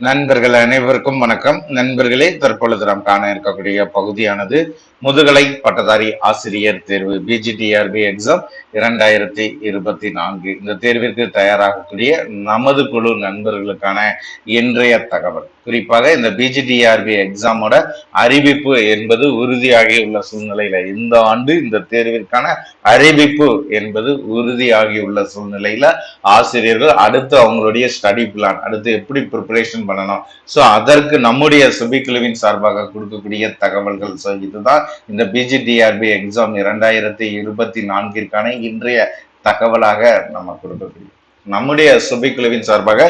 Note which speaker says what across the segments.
Speaker 1: நண்பர்கள் அனைவருக்கும் வணக்கம். நண்பர்களே தற்பொழுது நாம் காண இருக்கக்கூடிய பகுதியானது முதுகலை பட்டதாரி ஆசிரியர் தேர்வு பிஜிடிஆர்பி எக்ஸாம் இரண்டாயிரத்தி இருபத்தி நான்கு. இந்த தேர்விற்கு தயாராகக்கூடிய நமது குழு நண்பர்களுக்கான இன்றைய தகவல். குறிப்பாக இந்த பிஜிடிஆர்பி எக்ஸாமோட அறிவிப்பு என்பது உறுதியாகியுள்ள சூழ்நிலையில இந்த ஆண்டு இந்த தேர்விற்கான அறிவிப்பு என்பது உறுதியாகியுள்ள சூழ்நிலையில ஆசிரியர்கள் அடுத்து அவங்களுடைய ஸ்டடி பிளான் அடுத்து எப்படி ப்ரிப்பரேஷன் பண்ணணும். ஸோ அதற்கு நம்முடைய சுபிக்குழுவின் சார்பாக கொடுக்கக்கூடிய தகவல்கள். ஸோ இதுதான் இந்த பிஜிடிஆர்பி எக்ஸாம் இரண்டாயிரத்தி இருபத்தி நான்கிற்கான இன்றைய தகவலாக நம்ம கொடுக்கக்கூடிய நம்முடைய சுபிக்குழுவின் சார்பாக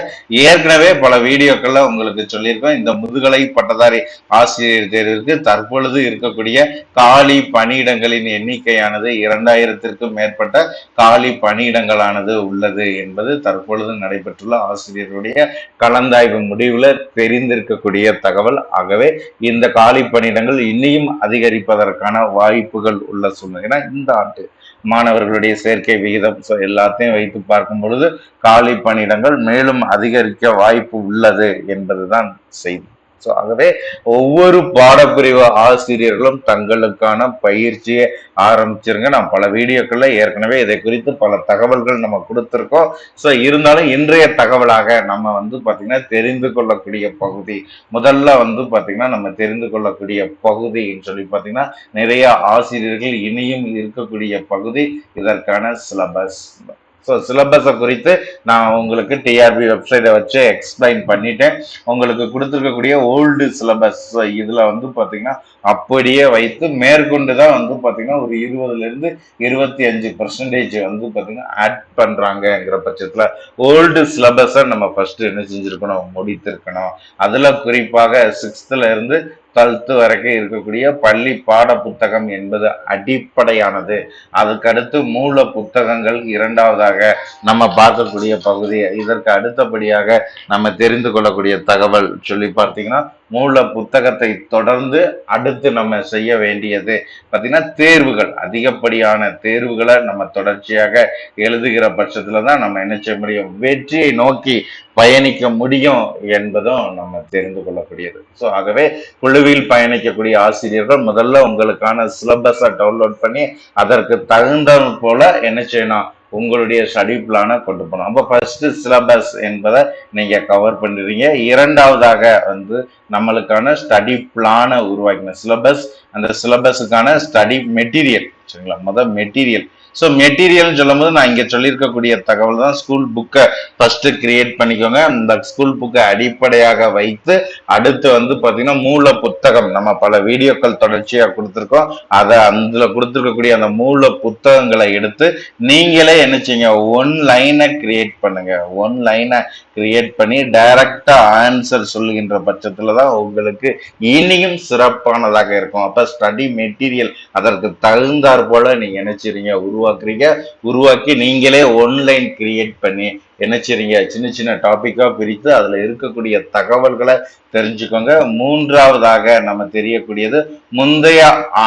Speaker 1: ஏற்கனவே பல வீடியோக்கள்ல உங்களுக்கு சொல்லியிருக்கோம். இந்த முதுகலை பட்டதாரி ஆசிரியர் தேர்விற்கு தற்பொழுது இருக்கக்கூடிய காலி பணியிடங்களின் எண்ணிக்கையானது இரண்டாயிரத்திற்கும் மேற்பட்ட காலி பணியிடங்களானது உள்ளது என்பது தற்பொழுது நடைபெற்றுள்ள ஆசிரியர்களுடைய கலந்தாய்வு முடிவுல தெரிந்திருக்கக்கூடிய தகவல். ஆகவே இந்த காலி பணியிடங்கள் இன்னியும் அதிகரிப்பதற்கான வாய்ப்புகள் உள்ள சூழ்நிலை இந்த ஆண்டு மாணவர்களுடைய சேர்க்கை விகிதம் ஸோ எல்லாத்தையும் வைத்து பார்க்கும் பொழுது காலி பணியிடங்கள் மேலும் அதிகரிக்க வாய்ப்பு உள்ளது என்பதுதான் செய்தி. ஸோ ஆகவே ஒவ்வொரு பாடப்பிரிவு ஆசிரியர்களும் தங்களுக்கான பயிற்சியை ஆரம்பிச்சிருங்க. நான் பல வீடியோக்களில் ஏற்கனவே இதை குறித்து பல தகவல்கள் நம்ம கொடுத்துருக்கோம். ஸோ இருந்தாலும் இன்றைய தகவலாக நம்ம வந்து பார்த்திங்கன்னா தெரிந்து கொள்ளக்கூடிய பகுதி முதல்ல வந்து பார்த்திங்கன்னா நம்ம தெரிந்து கொள்ளக்கூடிய பகுதின்னு சொல்லி பார்த்தீங்கன்னா நிறைய ஆசிரியர்கள் இனியும் இருக்கக்கூடிய பகுதி. இதற்கான சிலபஸ் ஸோ சிலபஸை குறித்து நான் உங்களுக்கு டிஆர்பி வெப்சைட்டை வச்சு எக்ஸ்பிளைன் பண்ணிட்டேன். உங்களுக்கு கொடுத்துருக்கக்கூடிய ஓல்டு சிலபஸ் இதில் வந்து பார்த்தீங்கன்னா அப்படியே வைத்து மேற்கொண்டு தான் வந்து பார்த்தீங்கன்னா ஒரு இருபதுலேருந்து இருபத்தி அஞ்சு பர்சன்டேஜ் வந்து பார்த்தீங்கன்னா ஆட் பண்ணுறாங்கங்கிற பட்சத்தில் ஓல்டு சிலபஸை நம்ம ஃபஸ்ட்டு என்ன செஞ்சுருக்கணும் முடித்திருக்கணும். அதில் குறிப்பாக சிக்ஸ்த்துலேருந்து டுவெல்த்து வரைக்கும் இருக்கக்கூடிய பள்ளி பாட புத்தகம் என்பது அடிப்படையானது. அதுக்கடுத்து மூல புத்தகங்கள் இரண்டாவதாக நம்ம பார்க்கக்கூடிய பகுதி. இதற்கு அடுத்தபடியாக நம்ம தெரிந்து கொள்ளக்கூடிய தகவல் சொல்லி பார்த்தீங்கன்னா மூல புத்தகத்தை தொடர்ந்து அடுத்து நம்ம செய்ய வேண்டியது. பார்த்தீங்கன்னா தேர்வுகள். அதிகப்படியான தேர்வுகளை நம்ம தொடர்ச்சியாக எழுதுகிற பட்சத்தில் தான் நம்ம என்ன செய்ய முடியும்? வெற்றியை நோக்கி பயணிக்க முடியும் என்பதும் நம்ம தெரிந்து கொள்ளக்கூடியது. ஸோ ஆகவே குழுவில் பயணிக்கக்கூடிய ஆசிரியர்கள் முதல்ல உங்களுக்கான சிலபஸை டவுன்லோட் பண்ணி அதற்கு தகுந்த போல என்ன செய்யணும்? உங்களுடைய ஸ்டடி பிளானை கொண்டு போகணும். அப்போ ஃபஸ்ட்டு சிலபஸ் என்பதை நீங்கள் கவர் பண்ணுறீங்க இரண்டாவதாக வந்து நம்மளுக்கான ஸ்டடி பிளானை உருவாக்கின சிலபஸ் அந்த சிலபஸுக்கான ஸ்டடி மெட்டீரியல் சரிங்களா? மொதல் மெட்டீரியல் ஸோ மெட்டீரியல் சொல்லும்போது நான் இங்கே சொல்லியிருக்கக்கூடிய தகவல் தான். ஸ்கூல் புக்கை ஃபஸ்ட்டு கிரியேட் பண்ணிக்கோங்க. அந்த ஸ்கூல் புக்கை அடிப்படையாக வைத்து அடுத்து வந்து பார்த்தீங்கன்னா மூல புத்தகம். நம்ம பல வீடியோக்கள் தொடர்ச்சியாக கொடுத்துருக்கோம். அதை அதில் கொடுத்துருக்கக்கூடிய அந்த மூல புத்தகங்களை எடுத்து நீங்களே என்ன ஒன் லைனை கிரியேட் பண்ணுங்க. ஒன் லைனை கிரியேட் பண்ணி டைரக்டாக ஆன்சர் சொல்லுகின்ற பட்சத்தில் தான் உங்களுக்கு இனியும் சிறப்பானதாக இருக்கும். அப்போ ஸ்டடி மெட்டீரியல் அதற்கு தகுந்தாற் போல நீங்க நினைச்சிருங்க. உருவாக்குறீங்க. உருவாக்கி நீங்களே ஒன்லைன் கிரியேட் பண்ணி என்ன செய்றீங்க? சின்ன சின்ன டாப்பிக்காக பிரித்து அதில் இருக்கக்கூடிய தகவல்களை தெரிஞ்சுக்கோங்க. மூன்றாவதாக நம்ம தெரியக்கூடியது முந்தைய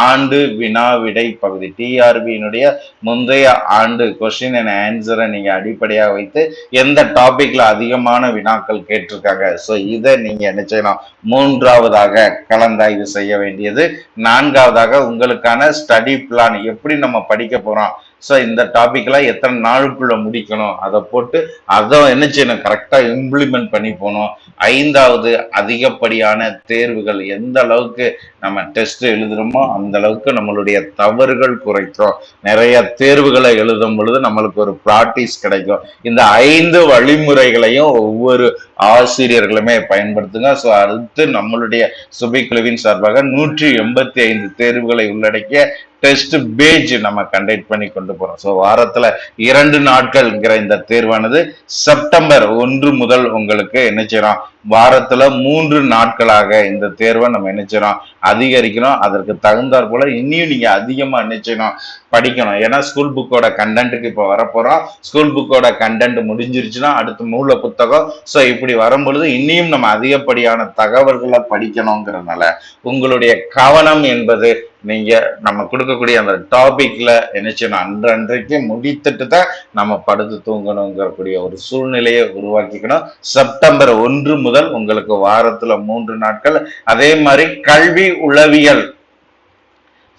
Speaker 1: ஆண்டு வினா விடை பகுதி. டிஆர்பியினுடைய முந்தைய ஆண்டு கொஸ்டின் அண்ட் ஆன்சரை நீங்கள் அடிப்படையாக வைத்து எந்த டாப்பிக்கில் அதிகமான வினாக்கள் கேட்டிருக்காங்க. ஸோ இதை நீங்கள் என்ன செய்யலாம்? மூன்றாவதாக கலந்தாய்வு செய்ய வேண்டியது. நான்காவதாக உங்களுக்கான ஸ்டடி பிளான் எப்படி நம்ம படிக்க போகிறோம் ஸோ இந்த டாபிக்லாம் எத்தனை நாளுக்குள்ள முடிக்கணும்? அதை போட்டு அதை என்ன செய்யணும்? கரெக்டாக இம்ப்ளிமெண்ட் பண்ணி போகணும். ஐந்தாவது அதிகப்படியான தேர்வுகள் எந்த அளவுக்கு நம்ம டெஸ்ட் எழுதுறோமோ அந்த அளவுக்கு நம்மளுடைய தவறுகள் குறைக்கும். நிறைய தேர்வுகளை எழுதும் பொழுது நம்மளுக்கு ஒரு ப்ராக்டிஸ் கிடைக்கும். இந்த ஐந்து வழிமுறைகளையும் ஒவ்வொரு ஆசிரியர்களுமே பயன்படுத்துங்க. ஸோ அடுத்து நம்மளுடைய சுபிக்குழுவின் சார்பாக நூற்றி எண்பத்தி ஐந்து தேர்வுகளை உள்ளடக்கிய டெஸ்ட் பேஜ் நம்ம கண்டக்ட் பண்ணி கொண்டு போறோம். ஸோ வாரத்துல இரண்டு நாட்கள்ங்கிற இந்த தேர்வானது செப்டம்பர் ஒன்று முதல் உங்களுக்கு என்ன செய்யறோம்? வாரத்துல மூன்று நாட்களாக இந்த தேர்வை நம்ம என்ன செய்யறோம்? அதிகரிக்கணும். அதற்கு தகுந்தாற் போல இன்னியும் நீங்க அதிகமா என்ன செய்யணும்? படிக்கணும். ஏன்னா ஸ்கூல் புக்கோட கண்டென்ட்டுக்கு இப்போ வரப்போறோம். ஸ்கூல் புக்கோட கண்டென்ட் முடிஞ்சிருச்சுன்னா அடுத்து மூல புத்தகம். ஸோ இப்படி வரும்பொழுது இன்னியும் நம்ம அதிகப்படியான தகவல்களை படிக்கணுங்கிறதுனால உங்களுடைய கவனம் என்பது நீங்க நம்ம கொடுக்கக்கூடிய அந்த டாபிக்ல என்ன அன்று அன்றைக்கு முடித்துட்டு தான் நம்ம படுத்து தூங்கணுங்கிற கூடிய ஒரு சூழ்நிலையை உருவாக்கிக்கணும். செப்டம்பர் ஒன்று முதல் உங்களுக்கு வாரத்துல மூன்று நாட்கள். அதே மாதிரி கல்வி உளவியல்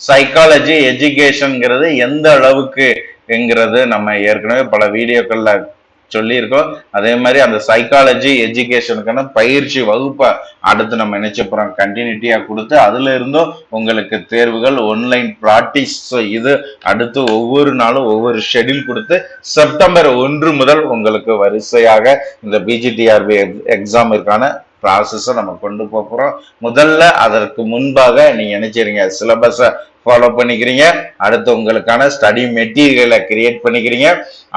Speaker 1: சைக்காலஜி எஜுகேஷன்ங்கிறது எந்த அளவுக்குங்கிறது நம்ம ஏற்கனவே பல வீடியோக்கள்ல சொல்லியிருக்கோம். அதே மாதிரி அந்த சைக்காலஜி எஜுகேஷனுக்கான பயிற்சி வகுப்பை அடுத்து நம்ம நினைச்ச போகிறோம் கண்டினியூட்டியாக கொடுத்து அதில் இருந்தும் உங்களுக்கு தேர்வுகள் ஒன்லைன் ப்ராக்டிஸ் இது அடுத்து ஒவ்வொரு நாளும் ஒவ்வொரு ஷெட்யூல் கொடுத்து செப்டம்பர் ஒன்று முதல் உங்களுக்கு வரிசையாக இந்த பிஜிடிஆர்பி எக்ஸாமிற்கான ப்ராசஸை நம்ம கொண்டு போகிறோம் முதல்ல அதற்கு முன்பாக நீங்கள் நினைச்சிருங்க சிலபஸை ஃபாலோ பண்ணிக்கிறீங்க. அடுத்து உங்களுக்கான ஸ்டடி மெட்டீரியலை கிரியேட் பண்ணிக்கிறீங்க.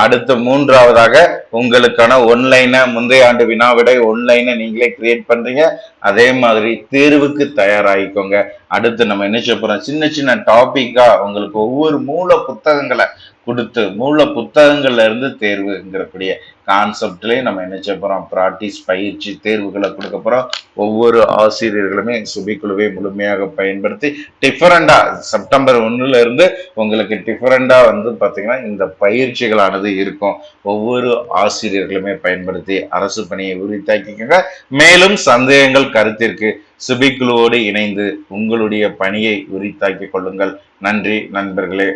Speaker 1: அடுத்து மூன்றாவதாக உங்களுக்கான ஒன்லைனை முந்தைய ஆண்டு வினாவிடை ஒன்லைனை நீங்களே கிரியேட் பண்ணுறீங்க அதே மாதிரி தேர்வுக்கு தயாராகிக்கோங்க. அடுத்து நம்ம என்ன செய்ய சின்ன சின்ன டாப்பிக்காக உங்களுக்கு ஒவ்வொரு மூல புத்தகங்களை கொடுத்து மூல புத்தகங்கள்ல இருந்து தேர்வுங்கிறக்கூடிய கான்செப்ட்லேயே நம்ம என்ன செய்ய போறோம்? ப்ராக்டிஸ் பயிற்சி தேர்வுகளை கொடுக்க போறோம். ஒவ்வொரு ஆசிரியர்களுமே சுபிக்குழுவை முழுமையாக பயன்படுத்தி டிஃபரெண்டா செப்டம்பர் ஒண்ணுல இருந்து உங்களுக்கு டிஃபரெண்டா வந்து பாத்தீங்கன்னா இந்த பயிற்சிகளானது இருக்கும். ஒவ்வொரு ஆசிரியர்களுமே பயன்படுத்தி அரசு பணியை உறுதித்தாக்கிக்கோங்க மேலும் சந்தேகங்கள் கருத்திற்கு சுபிக்குழுவோடு இணைந்து உங்களுடைய பணியை உரித்தாக்கிக் கொள்ளுங்கள். நன்றி நண்பர்களே.